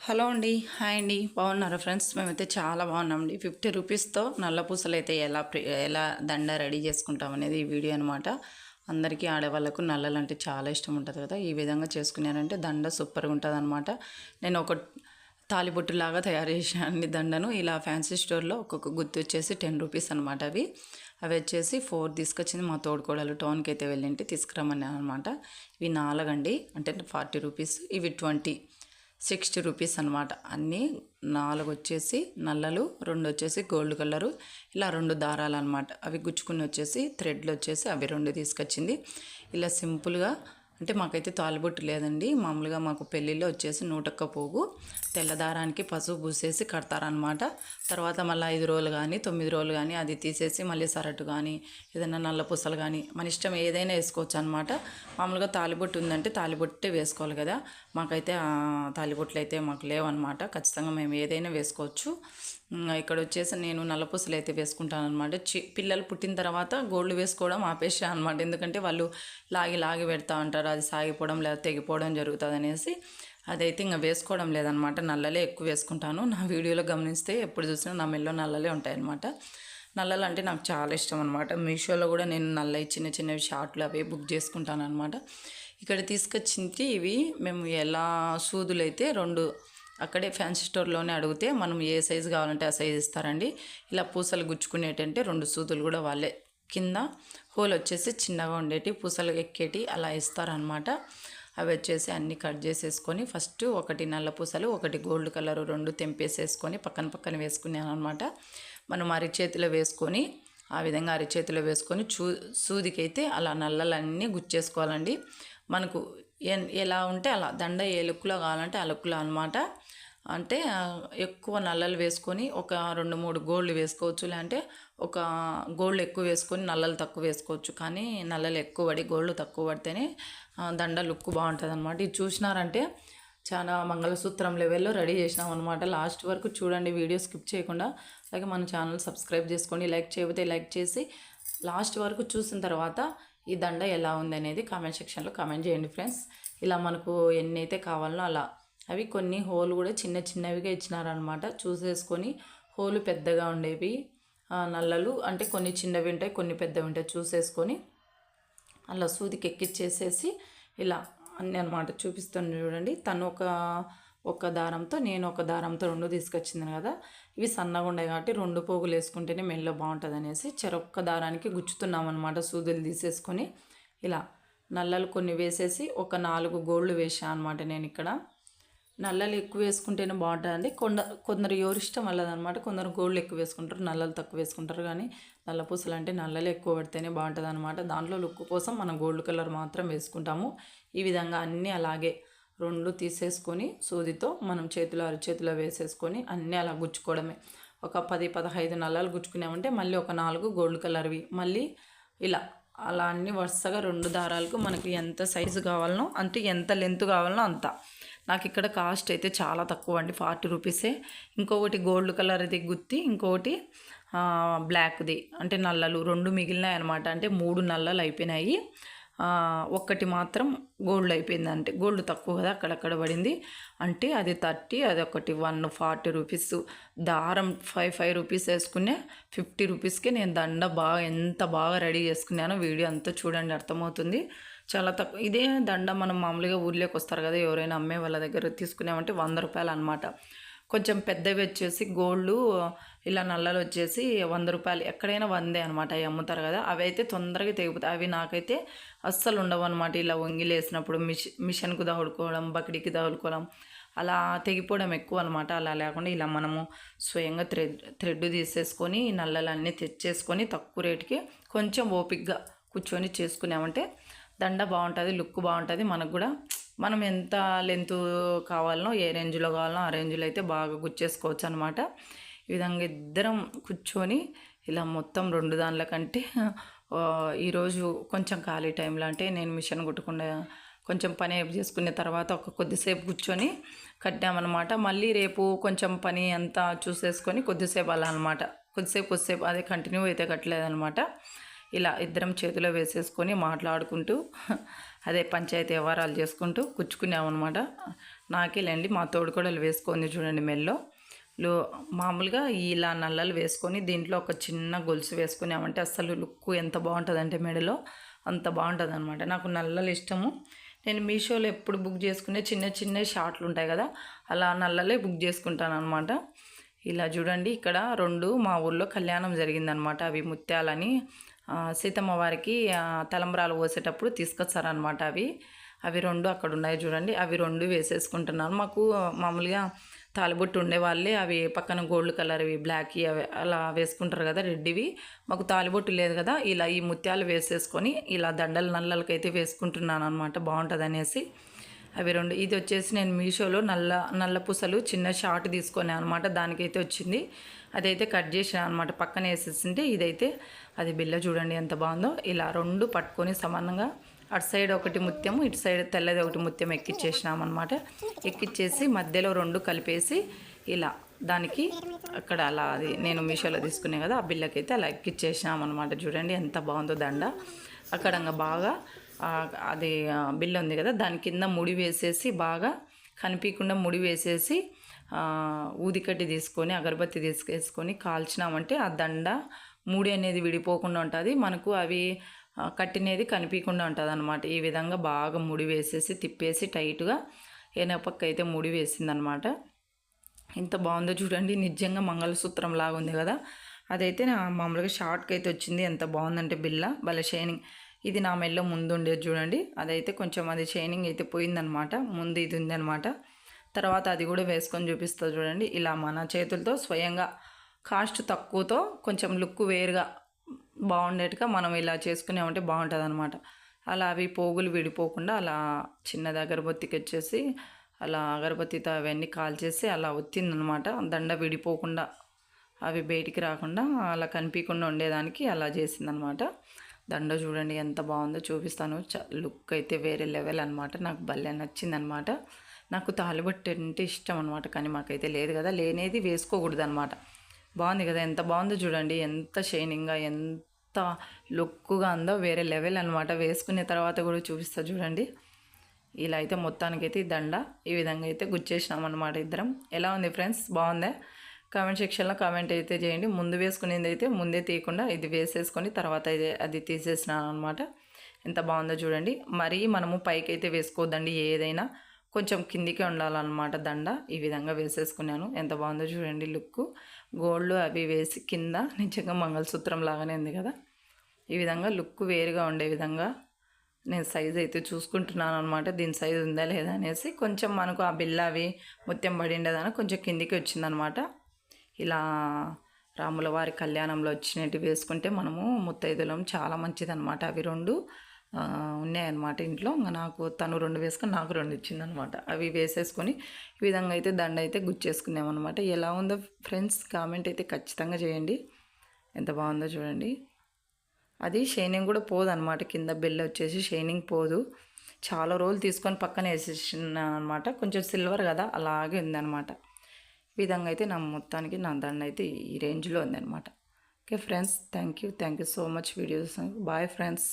Hello అండి hi అండి. బాగున్నారా ఫ్రెండ్స్? మేమైతే చాలా బాగున్నామండి. ఫిఫ్టీ రూపీస్తో నల్ల పూసలు అయితే ఎలా ఎలా దండ రెడీ చేసుకుంటాం అనేది ఈ వీడియో అనమాట అందరికీ ఆడవాళ్ళకు నల్లలు అంటే చాలా ఇష్టం ఉంటుంది కదా. ఈ విధంగా చేసుకున్నారంటే దండ సూపర్గా ఉంటుంది అనమాట నేను ఒక తాలిబొట్టులాగా తయారు చేసాను దండను ఇలా ఫ్యాన్సీ స్టోర్లో ఒక్కొక్క గుర్తు వచ్చేసి టెన్ రూపీస్ అనమాట అవి. అవి వచ్చేసి ఫోర్ తీసుకొచ్చింది మా తోడుకోడలు టౌన్కి అయితే వెళ్ళింటి తీసుకురమ్మని అనమాట ఇవి నాలుగండి అంటే ఫార్టీ రూపీస్ ఇవి ట్వంటీ. సిక్స్టీ రూపీస్ అనమాట అన్నీ నాలుగు వచ్చేసి నల్లలు రెండు వచ్చేసి గోల్డ్ కలరు ఇలా రెండు దారాలు అనమాట అవి గుచ్చుకుని వచ్చేసి థ్రెడ్లు వచ్చేసి అవి రెండు తీసుకొచ్చింది. ఇలా సింపుల్గా అంటే మాకైతే తాలిబొట్టు లేదండి. మామూలుగా మాకు పెళ్ళిలో వచ్చేసి నూటొక్క పోగు తెల్లదారానికి పసుపు పూసేసి కడతారనమాట తర్వాత మళ్ళీ ఐదు రోజులు కానీ తొమ్మిది రోజులు కానీ అది తీసేసి మళ్ళీ సరటు కానీ ఏదైనా నల్ల పూసలు కానీ మన ఇష్టం ఏదైనా వేసుకోవచ్చు అనమాట మామూలుగా తాలిబొట్టు ఉందంటే తాలిబొట్టే వేసుకోవాలి కదా. మాకైతే తాలిబొట్లు అయితే మాకు లేవన్నమాట. ఖచ్చితంగా మేము ఏదైనా వేసుకోవచ్చు. ఇక్కడ వచ్చేసి నేను నల్లపూసలు అయితే వేసుకుంటాను అనమాట చి పిల్లలు పుట్టిన తర్వాత గోల్డ్ వేసుకోవడం ఆపేసా అనమాట ఎందుకంటే వాళ్ళు లాగి లాగి పెడతా ఉంటారు. అది సాగిపోవడం లేదా తెగిపోవడం జరుగుతుంది అనేసి అదైతే ఇంకా వేసుకోవడం లేదనమాట నల్లలే ఎక్కువ వేసుకుంటాను. నా వీడియోలో గమనిస్తే ఎప్పుడు చూసినా నా మెల్లో నల్లలే ఉంటాయన్నమాట. నల్లలు అంటే నాకు చాలా ఇష్టం అనమాట మీషోలో కూడా నేను నల్లయి చిన్న చిన్నవి షార్ట్లు అవి బుక్ చేసుకుంటాను అనమాట ఇక్కడ తీసుకొచ్చింది ఇవి. మేము ఎలా సూదులు అయితే రెండు అక్కడే ఫ్యాన్సీ స్టోర్లోనే అడిగితే మనం ఏ సైజు కావాలంటే ఆ సైజు ఇస్తారండి. ఇలా పూసలు గుచ్చుకునేటంటే రెండు సూదులు కూడా వాళ్ళే. కింద హోల్ వచ్చేసి చిన్నగా ఉండేటి పూసలు ఎక్కేటి అలా ఇస్తారనమాట అవి వచ్చేసి అన్నీ కట్ చేసేసుకొని ఫస్ట్ ఒకటి నల్ల పూసలు ఒకటి గోల్డ్ కలర్ రెండు తెంపేసేసుకొని పక్కన పక్కన వేసుకున్నాను అనమాట మనం అరిచేతిలో వేసుకొని ఆ విధంగా అరిచేతిలో వేసుకొని చూ సూదికైతే అలా నల్లలన్నీ గుచ్చేసుకోవాలండి. మనకు ఎలా ఉంటే అలా దండ ఏ లుక్లో కావాలంటే ఆ లుక్లో అనమాట అంటే ఎక్కువ నల్లలు వేసుకొని ఒక రెండు మూడు గోల్డ్ వేసుకోవచ్చు. లేదంటే ఒక గోల్డ్ ఎక్కువ వేసుకొని నల్లలు తక్కువ వేసుకోవచ్చు. కానీ నల్లలు ఎక్కువ పడి గోల్డ్ తక్కువ పడితేనే దండ లుక్ బాగుంటుంది అనమాట ఇది చూసినారంటే చాలా మంగళసూత్రం లెవెల్లో రెడీ చేసినాం అనమాట లాస్ట్ వరకు చూడండి వీడియో స్కిప్ చేయకుండా. అలాగే మన ఛానల్ సబ్స్క్రైబ్ చేసుకోండి లైక్ చేయకపోతే లైక్ చేసి లాస్ట్ వరకు చూసిన తర్వాత ఈ దండ ఎలా ఉంది అనేది కామెంట్ సెక్షన్లో కామెంట్ చేయండి ఫ్రెండ్స్. ఇలా మనకు ఎన్ని అయితే కావాలనో అలా అవి కొన్ని హోల్ కూడా చిన్న చిన్నవిగా ఇచ్చినారనమాట చూసేసుకొని హోలు పెద్దగా ఉండేవి. నల్లలు అంటే కొన్ని చిన్నవి ఉంటాయి కొన్ని పెద్దవి ఉంటాయి. చూసేసుకొని అలా సూదికి ఎక్కిచ్చేసేసి ఇలా అన్నీ అనమాట చూపిస్తాను చూడండి. తను ఒక ఒక దారంతో నేను ఒక దారంతో రెండు తీసుకొచ్చింది కదా. ఇవి సన్నగా ఉండేవి కాబట్టి రెండు పోగులు వేసుకుంటేనే మెల్ల బాగుంటుంది అనేసి చెరొక్క దారానికి గుచ్చుతున్నాం అనమాట సూదులు తీసేసుకొని. ఇలా నల్లలు కొన్ని వేసేసి ఒక నాలుగు గోళ్ళు వేసాను అనమాట నేను ఇక్కడ. నల్లలు ఎక్కువ వేసుకుంటేనే బాగుంటుందండి కొండ కొందరు ఎవరు ఇష్టం అనమాట కొందరు గోల్డ్ ఎక్కువ వేసుకుంటారు నల్లలు తక్కువ వేసుకుంటారు కానీ నల్ల పూసలు అంటే నల్లలు ఎక్కువ పడితేనే బాగుంటుంది అనమాట దాంట్లో లుక్ కోసం మనం గోల్డ్ కలర్ మాత్రం వేసుకుంటాము. ఈ విధంగా అన్నీ అలాగే రెండు తీసేసుకొని సూదితో మనం చేతిలో అరచేతిలో వేసేసుకొని అన్నీ అలా గుచ్చుకోవడమే. ఒక పది పదహైదు నల్లలు గుచ్చుకున్నామంటే మళ్ళీ ఒక నాలుగు గోల్డ్ కలర్వి. మళ్ళీ ఇలా అలా అన్ని వరుసగా రెండు దారాలకు మనకి ఎంత సైజు కావాలనో అంటే ఎంత లెంత్ కావాలనో అంత. నాకు ఇక్కడ కాస్ట్ అయితే చాలా తక్కువ అండి ఫార్టీ రూపీసే. ఇంకొకటి గోల్డ్ కలర్ది గుత్తి ఇంకొకటి బ్లాక్ది. అంటే నల్లలు రెండు మిగిలినాయి అనమాట అంటే మూడు నల్లలు అయిపోయినాయి. ఒక్కటి మాత్రం గోల్డ్ అయిపోయింది అంటే గోల్డ్ తక్కువ కదా అక్కడక్కడ పడింది. అంటే అది థర్టీ అది ఒకటి వన్ ఫార్టీ రూపీస్. దారం ఫైవ్ ఫైవ్ రూపీస్ వేసుకునే ఫిఫ్టీ రూపీస్కి నేను దండ బాగా ఎంత బాగా రెడీ చేసుకున్నానో వీడియో అంతా చూడండి అర్థమవుతుంది. చాలా తక్కువ ఇదే దండ మనం మామూలుగా ఊర్లోకి వస్తారు కదా ఎవరైనా అమ్మే వాళ్ళ దగ్గర తీసుకున్నామంటే వంద రూపాయలు అనమాట కొంచెం పెద్దవి వచ్చేసి గోల్డ్ ఇలా నల్లలు వచ్చేసి వంద రూపాయలు ఎక్కడైనా వందే అనమాట అవి అమ్ముతారు కదా. అవి అయితే తొందరగా తెగిపోతాయి. అవి నాకైతే అస్సలు ఉండవు అనమాట ఇలా వంగిలేసినప్పుడు మిషన్ మిషన్కు దహుడుకోవడం బకిడికి దహుడుకోవడం అలా తెగిపోవడం ఎక్కువ అనమాట అలా లేకుండా ఇలా మనము స్వయంగా థ్రెడ్ థ్రెడ్ తీసేసుకొని నల్లలన్నీ తెచ్చేసుకొని తక్కువ రేటుకి కొంచెం ఓపిక్గా కూర్చొని చేసుకున్నామంటే దండ బాగుంటుంది లుక్ బాగుంటుంది. మనకు కూడా మనం ఎంత లెంత్ కావాలనో ఏ రేంజ్లో కావాలనో ఆ రేంజ్లో అయితే బాగా గుచ్చేసుకోవచ్చు అనమాట ఈ విధంగా ఇద్దరం కూర్చొని ఇలా మొత్తం రెండు దానిల కంటే ఈరోజు కొంచెం ఖాళీ టైంలో అంటే నేను మిషన్ కుట్టకుండా కొంచెం పని చేసుకున్న తర్వాత ఒక కొద్దిసేపు కూర్చొని కట్టామన్నమాట మళ్ళీ రేపు కొంచెం పని అంతా చూసేసుకొని కొద్దిసేపు అలా అనమాట. కొద్దిసేపు కొద్దిసేపు అదే కంటిన్యూ అయితే కట్టలేదనమాట. ఇలా ఇద్దరం చేతిలో వేసేసుకొని మాట్లాడుకుంటూ అదే పంచాయతీ వ్యవహారాలు చేసుకుంటూ కూర్చుకున్నామన్నమాట. నాకేలేండి మా తోడుకోడలు వేసుకొని చూడండి మెల్లో. లో మామూలుగా ఇలా నల్లలు వేసుకొని దీంట్లో ఒక చిన్న గొలుసు వేసుకున్నామంటే అసలు లుక్ ఎంత బాగుంటుందంటే మెడలో అంత బాగుంటుంది అనమాట నాకు నల్లలు ఇష్టము. నేను మీషోలో ఎప్పుడు బుక్ చేసుకునే చిన్న చిన్న షార్ట్లు ఉంటాయి కదా అలా నల్లలే బుక్ చేసుకుంటాను అనమాట ఇలా చూడండి ఇక్కడ రెండు మా ఊళ్ళో కళ్యాణం జరిగిందనమాట అవి ముత్యాలని సీతమ్మ వారికి తలంబ్రాలు పోసేటప్పుడు తీసుకొచ్చారనమాట అవి. అవి రెండు అక్కడ ఉన్నాయి చూడండి. అవి రెండు వేసేసుకుంటున్నాను మాకు మామూలుగా తాలిబొట్టు ఉండేవాళ్ళే. అవి పక్కన గోల్డ్ కలర్ అవి బ్లాక్ అవి అలా వేసుకుంటారు కదా రెడ్డివి మాకు తాలిబొట్టు లేదు కదా ఇలా ఈ ముత్యాలు వేసేసుకొని ఇలా దండలు నల్లలకైతే వేసుకుంటున్నాను అనమాట బాగుంటుంది అనేసి అవి రెండు. ఇది వచ్చేసి నేను మీషోలో నల్ల నల్ల పూసలు చిన్న షార్ట్ తీసుకున్నాను అనమాట దానికైతే వచ్చింది. అదైతే కట్ చేసాను అనమాట పక్కన వేసేసింటే ఇదైతే అది బిల్ల చూడండి ఎంత బాగుందో. ఇలా రెండు పట్టుకొని సమానంగా అటు సైడ్ ఒకటి ముత్యము ఇటు సైడ్ తెల్లది ఒకటి ముత్యం ఎక్కిచ్చేసినాం అనమాట ఎక్కిచ్చేసి మధ్యలో రెండు కలిపేసి ఇలా దానికి అక్కడ అలా అది నేను మీషోలో తీసుకునే కదా ఆ బిల్లకైతే అలా ఎక్కిచ్చేసినాం అనమాట చూడండి ఎంత బాగుందో దండ. అక్కడ బాగా అది బిల్ ఉంది కదా దాని కింద ముడి వేసేసి బాగా కనిపించకుండా ముడి వేసేసి ఊదికట్టి తీసుకొని అగరబత్తి తీసుకేసుకొని కాల్చినామంటే ఆ దండ ముడి అనేది విడిపోకుండా ఉంటుంది. మనకు అవి కట్టినది కనిపించకుండా ఉంటుంది అనమాట ఈ విధంగా బాగా ముడి వేసేసి తిప్పేసి టైట్గా ఏనపక్క అయితే ముడి వేసిందనమాట ఎంత బాగుందో చూడండి. నిజంగా మంగళసూత్రం లాగా ఉంది కదా. అదైతే నా మామూలుగా షార్ట్కి అయితే వచ్చింది. ఎంత బాగుందంటే బిల్ల. భలే షైనింగ్. ఇది నా మెల్లో ముందు ఉండేది చూడండి. అదైతే కొంచెం అది షైనింగ్ అయితే పోయిందనమాట. ముందు ఇది ఉందనమాట. తర్వాత అది కూడా వేసుకొని చూపిస్తా చూడండి. ఇలా మన చేతులతో స్వయంగా కాస్ట్ తక్కువతో కొంచెం లుక్ వేరుగా బాగుండేట్టుగా మనం ఇలా చేసుకున్నామంటే బాగుంటుంది అనమాట అలా అవి పోగులు విడిపోకుండా అలా చిన్నది అగరబత్తికి వచ్చేసి అలా అగరబత్తితో అవన్నీ కాల్చేసి అలా వచ్చిందనమాట దండ విడిపోకుండా అవి బయటికి రాకుండా అలా కనిపించకుండా ఉండేదానికి అలా చేసిందనమాట. దండ చూడండి ఎంత బాగుందో చూపిస్తాను. చ లుక్ అయితే వేరే లెవెల్ అనమాట నాకు భలే నచ్చిందనమాట నాకు తాలిబొట్టు అంటే ఇష్టం అనమాట కానీ మాకైతే లేదు కదా. లేనేది వేసుకోకూడదు అనమాట బాగుంది కదా ఎంత బాగుందో చూడండి. ఎంత షైనింగ్గా ఎంత లుక్గా ఉందో వేరే లెవెల్ అనమాట వేసుకునే తర్వాత కూడా చూపిస్తా చూడండి. ఇలా అయితే మొత్తానికైతే ఈ దండ ఈ విధంగా అయితే గుచ్చేసినాం అనమాట ఇద్దరం. ఎలా ఉంది ఫ్రెండ్స్? బాగుందా? కామెంట్ సెక్షన్లో కామెంట్ అయితే చేయండి. ముందు వేసుకునేది అయితే ముందే తీయకుండా ఇది వేసేసుకొని తర్వాత అది తీసేసినాను అనమాట ఎంత బాగుందో చూడండి. మరీ మనము పైకి అయితే వేసుకోవద్దండి. ఏదైనా కొంచెం కిందికే ఉండాలన్నమాట దండ. ఈ విధంగా వేసేసుకున్నాను. ఎంత బాగుందో చూడండి లుక్. గోల్డ్ అవి వేసి కింద నిజంగా మంగళసూత్రం లాగానే ఉంది కదా. ఈ విధంగా లుక్ వేరుగా ఉండే విధంగా నేను సైజ్ అయితే చూసుకుంటున్నాను అనమాట దీని సైజ్ ఉందా లేదా అనేసి కొంచెం మనకు ఆ బిల్ల అవి ముత్యం పడి కొంచెం కిందికి వచ్చిందనమాట ఇలా రాముల వారి కళ్యాణంలో వచ్చినట్టు వేసుకుంటే మనము ముత్తైదులం చాలా మంచిదన్నమాట. అవి రెండు ఉన్నాయన్నమాట ఇంట్లో. ఇంకా నాకు తను రెండు వేసుకొని నాకు రెండు ఇచ్చిందనమాట అవి వేసేసుకొని ఈ విధంగా అయితే దండ అయితే గుచ్చేసుకున్నామన్నమాట. ఎలా ఉందో ఫ్రెండ్స్ కామెంట్ అయితే ఖచ్చితంగా చేయండి. ఎంత బాగుందో చూడండి. అది షైనింగ్ కూడా పోదు అనమాట కింద బెల్ వచ్చేసి షైనింగ్ పోదు. చాలా రోజులు తీసుకొని పక్కన వేసేసిన అనమాట కొంచెం సిల్వర్ కదా అలాగే ఉందన్నమాట. విధంగా అయితే నా మొత్తానికి నా దండ అయితే ఈ రేంజ్లో ఉందన్నమాట. Okay friends thank you thank you so much videos. Bye friends.